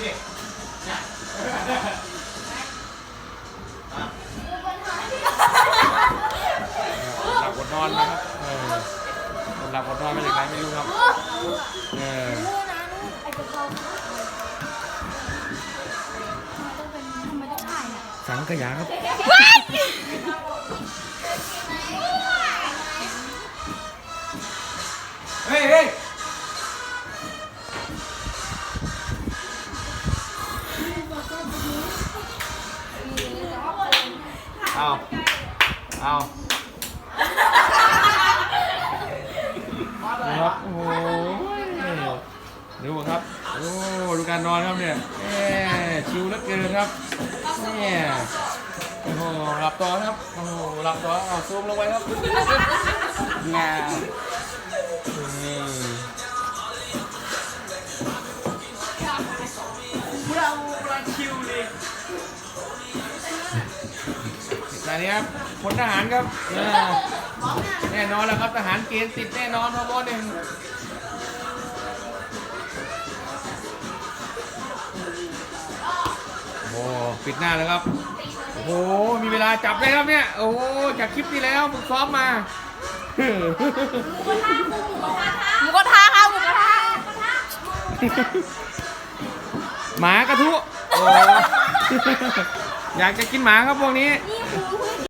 หลับอดนอนนะครับเออหลับอดนอนมาจากไหนไม่รู้ครับเออนู่นนะนู่นไอ้กระเพราต้องเป็นทำไมต้องถ่ายอะสังขยาครับเฮ้ยเฮ้ย เอาเอานะครับโอ้โหดูครับ โอ้ดูการนอนครับเนี่ยแหมชิวเหลือเกินครับเนี่ยโอ้โหหลับต่อครับ โอ้โหหลับต่อเอาซูมลงไปครับงามนี่เรา ชิวดิสายนี้ครับพลทหารครับเออแน่นอนแล้วครับทหารเกณฑ์ติดแน่นอนครับบอหนึ่งโอ้โหปิดหน้าแล้วครับโอ้โหมีเวลาจับเลยครับเนี่ยโอ้โหจากคลิปที่แล้วฝึกซ้อมมาหมูกระทะค่ะหมูกระทะหมากระทุโอยากจะกินหมาครับพวกนี้